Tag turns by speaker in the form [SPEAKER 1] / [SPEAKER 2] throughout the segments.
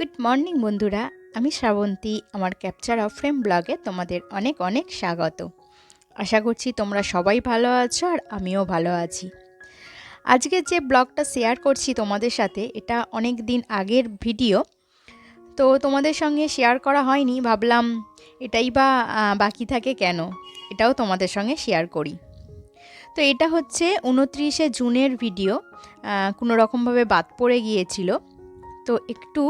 [SPEAKER 1] Good morning বন্ধুরা, আমি শ্রাবন্তী, আমার ক্যাপচার অফ ফ্রেম ব্লগে তোমাদের অনেক অনেক স্বাগত। আশা করছি তোমরা সবাই ভালো আছো আর আমিও ভালো আছি। আজকে যে ব্লগটা শেয়ার করছি তোমাদের সাথে, এটা অনেক দিন আগের ভিডিও তো তোমাদের সঙ্গে শেয়ার করা হয়নি, ভাবলাম এটাই বা বাকি থাকে কেন? এটাও তোমাদের সঙ্গে শেয়ার করি। তো এটা হচ্ছে উনত্রিশে জুনের ভিডিও কোনো রকমভাবে বাদ পড়ে গিয়েছিল। তো একটু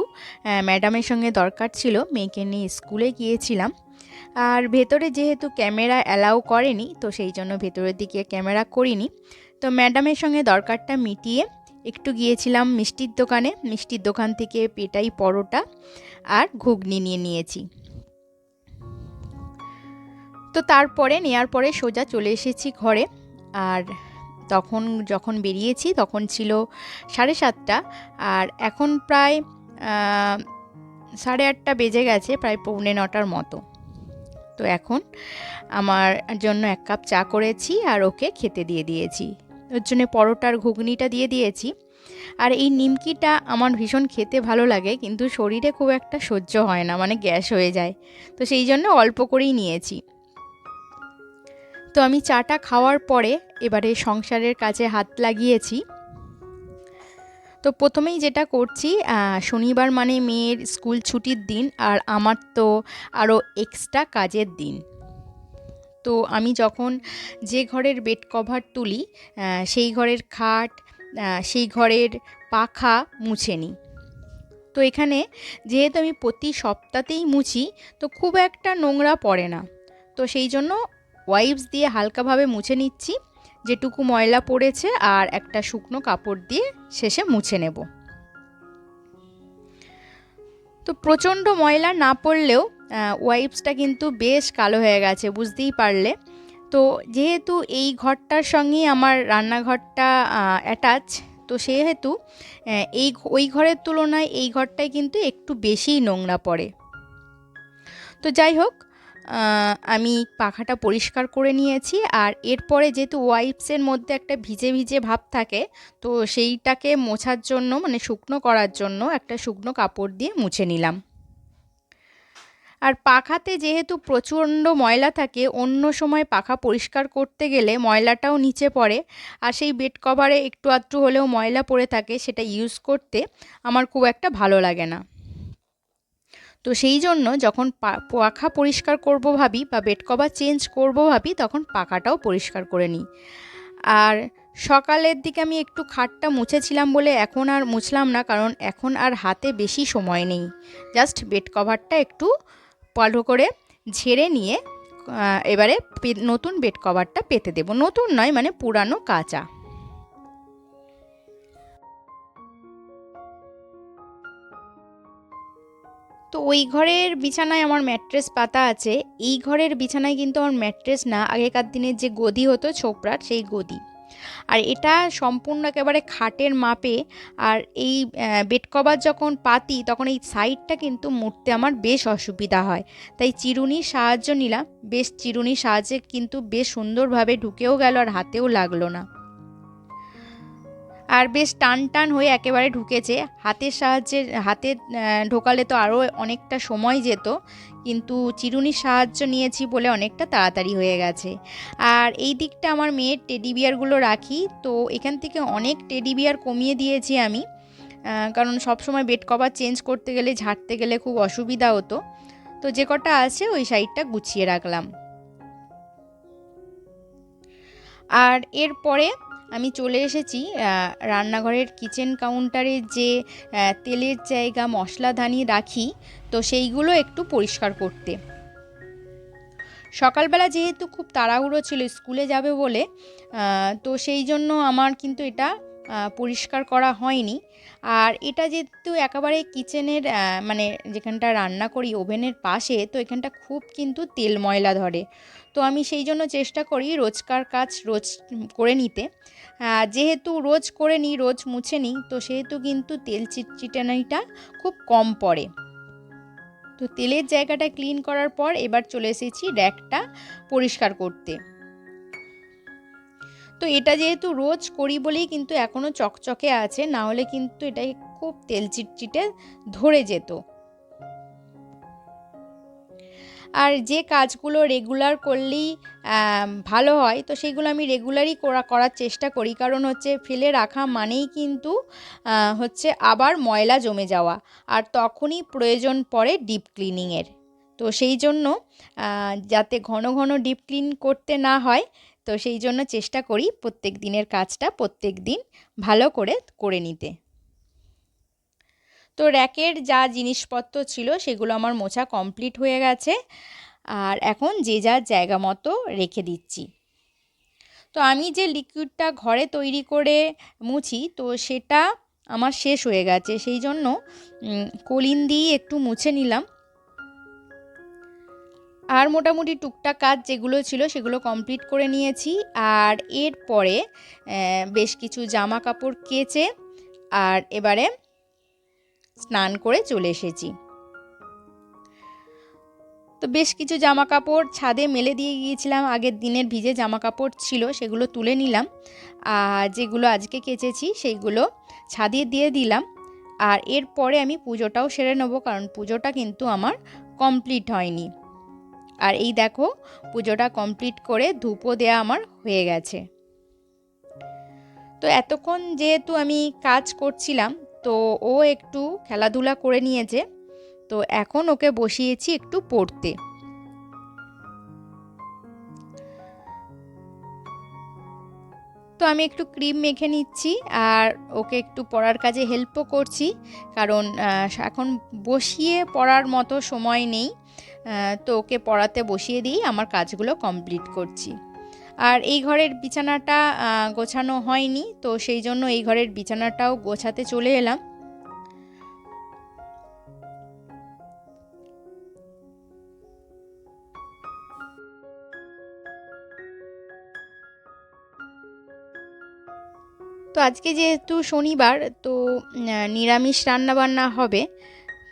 [SPEAKER 1] ম্যাডামের সঙ্গে দরকার ছিল, মেয়েকে নিয়ে স্কুলে গিয়েছিলাম। আর ভেতরে যেহেতু ক্যামেরা অ্যালাউ করেনি, তো সেই জন্য ভেতরের দিকে ক্যামেরা করিনি। তো ম্যাডামের সঙ্গে দরকারটা মিটিয়ে একটু গিয়েছিলাম মিষ্টির দোকানে। মিষ্টির দোকান থেকে পেটাই পরোটা আর ঘুগনি নিয়ে নিয়েছি। তো তারপরে নেওয়ার পরে সোজা চলে এসেছি ঘরে। আর তখন যখন বেরিয়েছি তখন ছিল সাড়ে সাতটা। আর এখন প্রায় সাড়ে আটটা বেজে গেছে প্রায় পৌনে নটার মতো। তো এখন আমার জন্য এক কাপ চা করেছি আর ওকে খেতে দিয়ে দিয়েছি। ওর জন্য পরোটার ঘুগনিটা দিয়ে দিয়েছি। আর এই নিমকিটা আমার ভীষণ খেতে ভালো লাগে কিন্তু শরীরে খুব একটা সহ্য হয় না মানে গ্যাস হয়ে যায়। তো সেই জন্য অল্প করেই নিয়েছি। তো আমি চাটা খাওয়ার পরে এবারে সংসারের কাজে হাত লাগিয়েছি। তো প্রথমেই যেটা করছি শনিবার মানে মেয়ের স্কুল ছুটির দিন আর আমার তো আরও এক্সট্রা কাজের দিন। তো আমি যখন যে ঘরের বেড কভার তুলি সেই ঘরের খাট সেই ঘরের পাখা মুছে নিই। তো এখানে যেহেতু আমি প্রতি সপ্তাহতেই মুছি, তো খুব একটা নোংরা পড়ে না। তো সেই জন্য ওয়াইপস দিয়ে হালকাভাবে মুছে নিচ্ছি। যেটুকু ময়লা পড়েছে আর একটা শুকনো কাপড় দিয়ে শেষে মুছে নেব। তো প্রচণ্ড ময়লা না পড়লেও ওয়াইপসটা কিন্তু বেশ কালো হয়ে গেছে, বুঝতেই পারলে। তো যেহেতু এই ঘরটার সঙ্গেই আমার রান্নাঘরটা অ্যাটাচ তো সেহেতু এই ওই ঘরের তুলনায় এই ঘরটায় কিন্তু একটু বেশিই নোংরা পড়ে। তো যাই হোক আমি পাখাটা পরিষ্কার করে নিয়েছি আর এরপরে যেহেতু ওয়াইপসের মধ্যে একটা ভিজে ভিজে ভাব থাকে, তো সেইটাকে মোছার জন্য মানে শুকনো করার জন্য একটা শুকনো কাপড় দিয়ে মুছে নিলাম। আর পাখাতে যেহেতু প্রচণ্ড ময়লা থাকে, অন্য সময় পাখা পরিষ্কার করতে গেলে ময়লাটাও নিচে পড়ে আর সেই বেড কভারে একটু আধটু হলেও ময়লা পড়ে থাকে সেটা ইউজ করতে আমার খুব একটা ভালো লাগে না। তো সেই জন্য যখন পাখা পরিষ্কার করব ভাবি বা বেড কভার চেঞ্জ করব ভাবি, তখন পাখাটাও পরিষ্কার করে নিই। আর সকালের দিকে আমি একটু খাটটা মুছেছিলাম বলে এখন আর মুছলাম না, কারণ এখন আর হাতে বেশি সময় নেই। জাস্ট বেড কভারটা একটু ভালো করে ঝেড়ে নিয়ে এবারে নতুন বেড কভারটা পেতে দেবো। নতুন নয় মানে পুরানো কাঁচা। তো ওই ঘরের বিছানায় আমার ম্যাট্রেস পাতা আছে। এই ঘরের বিছানায় কিন্তু আমার ম্যাট্রেস না। আগেকার দিনের যে গদি হতো ছোপড়ার, সেই গদি। আর এটা সম্পূর্ণ একেবারে খাটের মাপে আর এই বেড কভার যখন পাতি, তখন এই সাইডটা কিন্তু মুড়তে আমার বেশ অসুবিধা হয়। তাই চিরুনির সাহায্য নিলাম। বেশ চিরুনির সাহায্যে কিন্তু বেশ সুন্দরভাবে ঢুকেও গেল আর হাতেও লাগল না। আর বেশ টান টান হয়ে একেবারে ঢুকেছে। হাতের সাহায্যে, হাতে ঢোকালে তো আরও অনেকটা সময় যেত, কিন্তু চিরুনির সাহায্য নিয়েছি বলে অনেকটা তাড়াতাড়ি হয়ে গেছে। আর এই দিকটা আমার মেয়ের টেডি বিয়ারগুলো রাখি, তো এখান থেকে অনেক টেডি বিয়ার কমিয়ে দিয়েছি আমি। কারণ সব সময় বেড কভার চেঞ্জ করতে গেলে, ঝাড়তে গেলে খুব অসুবিধা হতো। তো যে কটা আছে ওই সাইডটা গুছিয়ে রাখলাম। আর এরপরে আমি চলে এসেছি রান্নাঘরের কিচেন কাউন্টারে যে তেলের জায়গা, মশলাদানি রাখি, তো সেইগুলো একটু পরিষ্কার করতে। সকালবেলা যেহেতু খুব তাড়াহুড়ো ছিল, স্কুলে যাবে বলে তো সেই জন্য আমার কিন্তু এটা পরিষ্কার করা হয়নি। আর এটা যেহেতু একেবারে কিচেনের মানে যেখানটা রান্না করি, ওভেনের পাশে, তো এখানটা খুব কিন্তু তেল ময়লা ধরে। তো আমি সেই জন্য চেষ্টা করি রোজকার কাজ রোজ করে নিতে। যেহেতু রোজ করে নিই, রোজ মুছে নিই, তো সেহেতু কিন্তু তেল চিটচিটানিটা খুব কম পড়ে। তো তেলের জায়গাটা ক্লিন করার পর এবার চলে এসেছি র্যাকটা পরিষ্কার করতে। তো এটা যেহেতু রোজ করি বলেই কিন্তু এখনও চকচকে আছে, না হলে কিন্তু এটাই খুব তেল চিটচিটে ধরে যেত। আর যে কাজগুলো রেগুলার করলেই ভালো হয়, তো সেইগুলো আমি রেগুলারই করা, করার চেষ্টা করি। কারণ হচ্ছে ফেলে রাখা মানেই কিন্তু হচ্ছে আবার ময়লা জমে যাওয়া, আর তখনই প্রয়োজন পড়ে ডিপ ক্লিনিংয়ের তো সেই জন্য যাতে ঘন ঘন ডিপ ক্লিন করতে না হয় তো সেই জন্য চেষ্টা করি প্রত্যেক দিনের কাজটা প্রত্যেক দিন ভালো করে করে নিতে। তো র্যাকের যা জিনিসপত্র ছিল সেগুলো আমার মোছা কমপ্লিট হয়ে গেছে। আর এখন যে যার জায়গা মতো রেখে দিচ্ছি। তো আমি যে লিকুইডটা ঘরে তৈরি করে মুছি তো সেটা আমার শেষ হয়ে গেছে। সেই জন্য কলিন দিয়ে একটু মুছে নিলাম। আর মোটামুটি টুকটাক কাজ যেগুলো ছিল সেগুলো কমপ্লিট করে নিয়েছি। আর এরপরে বেশ কিছু জামা কাপড় কেচে আর এবারে স্নান করে চলে এসেছি। তো বেশ কিছু জামা কাপড় ছাদে মেলে দিয়ে গিয়েছিলাম। আগের দিনের ভিজে জামা কাপড় ছিল, সেগুলো তুলে নিলাম। আর যেগুলো আজকে কেচেছি, সেইগুলো ছাদে দিয়ে দিলাম। আর এরপরে আমি পুজোটাও সেরে নেব, কারণ পুজোটা কিন্তু আমার কমপ্লিট হয়নি। আর এই দেখো, পুজোটা কমপ্লিট করে ধূপও দেয়া আমার হয়ে গেছে। তো এতক্ষণ যেহেতু আমি কাজ করছিলাম, তো ও একটু খেলাধুলা করে নিয়েছে, তো এখন ওকে বসিয়েছি একটু পড়তে। তো আমি একটু ক্রিম মেখে নিচ্ছি আর ওকে একটু পড়ার কাজে হেল্পও করছি, কারণ এখন বসিয়ে পড়ার মতো সময় নেই। তো ওকে পড়াতে বসিয়ে দিই, আমার কাজগুলো কমপ্লিট করছি। আর এই ঘরের বিছানাটা গোছানো হয়নি, তো সেই জন্য এই ঘরের বিছানাটাও গোছাতে চলে এলাম। তো আজকে যেহেতু শনিবার, তো নিরামিষ রান্নাবান্না হবে।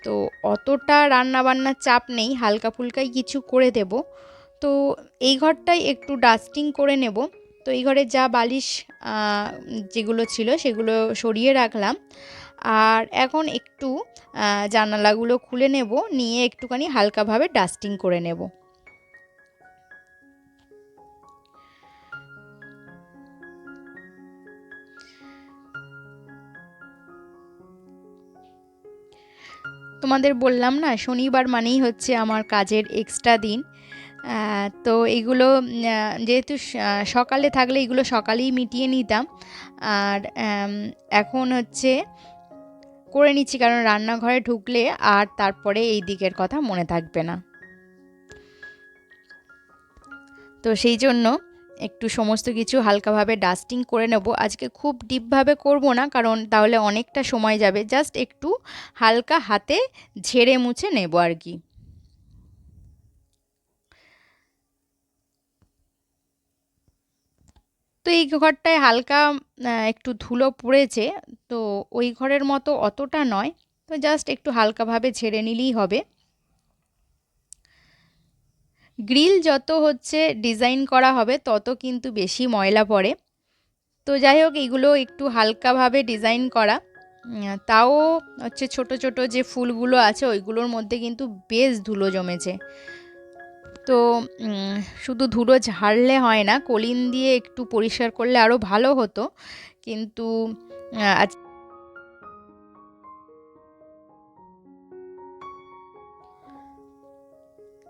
[SPEAKER 1] তো অতটা রান্নাবান্নার চাপ নেই, হালকা ফুলকাই কিছু করে দেব। তো এই ঘরটাই একটু ডাস্টিং করে নেব। তো এই ঘরে যা বালিশ যেগুলো ছিল সেগুলো সরিয়ে রাখলাম। আর এখন একটু জানালাগুলো খুলে নেব, নিয়ে একটুখানি হালকাভাবে ডাস্টিং করে নেব। তোমাদের বললাম না, শনিবার মানেই হচ্ছে আমার কাজের এক্সট্রা দিন। তো এগুলো যেহেতু সকালে থাকলে এগুলো সকালেই মিটিয়ে নিতাম। আর এখন হচ্ছে করে নিচ্ছি, কারণ রান্নাঘরে ঢুকলে আর তারপরে এই দিকের কথা মনে থাকবে না। তো সেই জন্য একটু সমস্ত কিছু হালকাভাবে ডাস্টিং করে নেব। আজকে খুব ডিপভাবে করব না, কারণ তাহলে অনেকটা সময় যাবে। জাস্ট একটু হালকা হাতে ঝেড়ে মুছে নেব আর কি। তো এই ঘরটায় হালকা একটু ধুলো পড়েছে, তো ওই ঘরের মতো অতটা নয়। তো জাস্ট একটু হালকাভাবে ঝেড়ে নিলেই হবে। গ্রিল যত হচ্ছে ডিজাইন করা হবে, তত কিন্তু বেশি ময়লা পড়ে। তো যাই হোক, এগুলো একটু হালকাভাবে ডিজাইন করা। তাও হচ্ছে ছোট ছোট যে ফুলগুলো আছে, ওইগুলোর মধ্যে কিন্তু বেশ ধুলো জমেছে। তো শুধু ধুলো ঝাড়লে হয় না, কলিন দিয়ে একটু পরিষ্কার করলে আরও ভালো হতো। কিন্তু আজ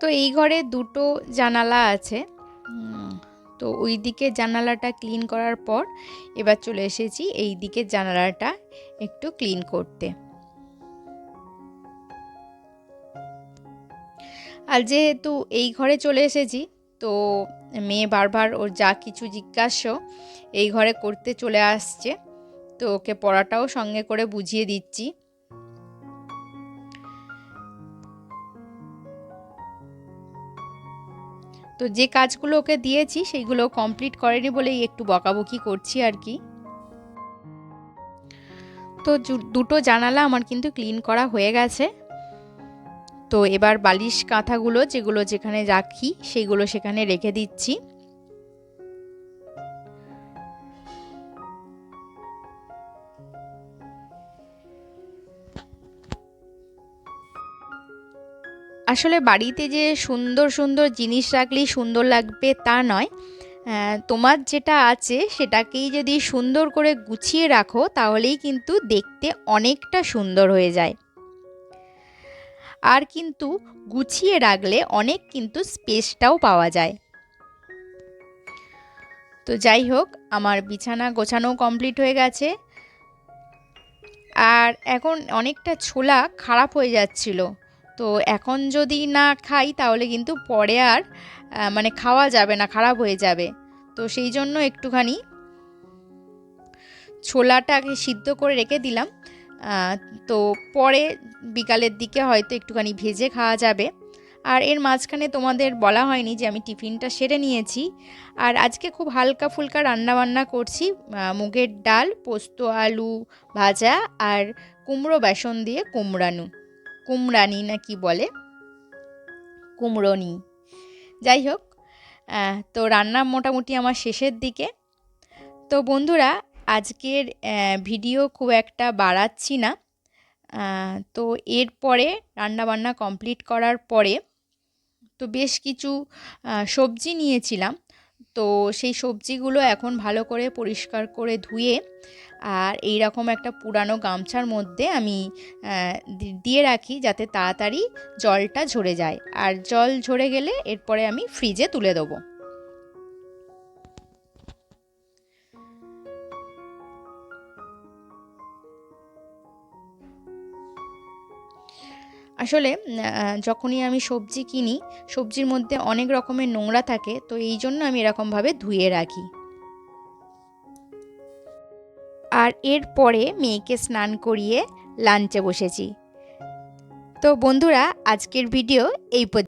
[SPEAKER 1] তো এই ঘরে দুটো জানালা আছে। তো ওই দিকে জানালাটা ক্লিন করার পর এবার চলে এসেছি এই দিকের জানালাটা একটু ক্লিন করতে। আর যেহেতু এই ঘরে চলে এসেছি তো মেয়ে বারবার ওর যা কিছু জিজ্ঞাস্য এই ঘরে করতে চলে আসছে। তো ওকে পড়াটাও সঙ্গে করে বুঝিয়ে দিচ্ছি। তো যে কাজগুলো ওকে দিয়েছি, সেইগুলো কমপ্লিট করেনি বলেই একটু বকাবকি করছি আর কি। তো দুটো জানালা আমার কিন্তু ক্লিন করা হয়ে গেছে। তো এবার বালিশ কাঁথাগুলো যেগুলো যেখানে রাখি, সেইগুলো সেখানে রেখে দিচ্ছি। আসলে বাড়িতে যে সুন্দর সুন্দর জিনিস রাখলেই সুন্দর লাগবে তা নয়। তোমার যেটা আছে সেটাকেই যদি সুন্দর করে গুছিয়ে রাখো তাহলেই কিন্তু দেখতে অনেকটা সুন্দর হয়ে যায়। আর কিন্তু গুছিয়ে রাখলে অনেক কিন্তু স্পেসটাও পাওয়া যায়। তো যাই হোক, আমার বিছানা গোছানো কমপ্লিট হয়ে গেছে। আর এখন অনেকটা ছোলা খারাপ হয়ে যাচ্ছিল। তো এখন যদি না খাই, তাহলে কিন্তু পরে আর মানে খাওয়া যাবে না, খারাপ হয়ে যাবে। তো সেই জন্য একটুখানি ছোলাটাকে সিদ্ধ করে রেখে দিলাম। তো পরে বিকালের দিকে হয়তো একটুখানি ভেজে খাওয়া যাবে। আর এর মাঝখানে তোমাদের বলা হয়নি যে আমি টিফিনটা সেরে নিয়েছি। আর আজকে খুব হালকা ফুলকা রান্না বান্না করছি মুগের ডাল, পোস্ত আলু ভাজা আর কুমড়ো বেসন দিয়ে কুমড়ানু। কুমড়ানি না কি বলে? কুমড়োনি। যাই হোক তো রান্না মোটামুটি আমার শেষের দিকে। তো বন্ধুরা, আজকের ভিডিও খুব একটা বাড়াচ্ছি না। তো এরপরে রান্নাবান্না কমপ্লিট করার পরে তো বেশ কিছু সবজি নিয়েছিলাম। তো সেই সবজিগুলো এখন ভালো করে পরিষ্কার করে ধুয়ে আর এই রকম একটা পুরানো গামছার মধ্যে আমি দিয়ে রাখি যাতে তাড়াতাড়ি জলটা ঝরে যায়। আর জল ঝরে গেলে এরপরে আমি ফ্রিজে তুলে দেবো। আসলে যখনই আমি সবজি কিনি, সবজির মধ্যে অনেক রকমের নোংরা থাকে, তো এই জন্য আমি এরকমভাবে ধুয়ে রাখি। আর এরপরে মেয়েকে স্নান করিয়ে লাঞ্চে বসেছি। তো বন্ধুরা আজকের ভিডিও এই পর্যন্ত।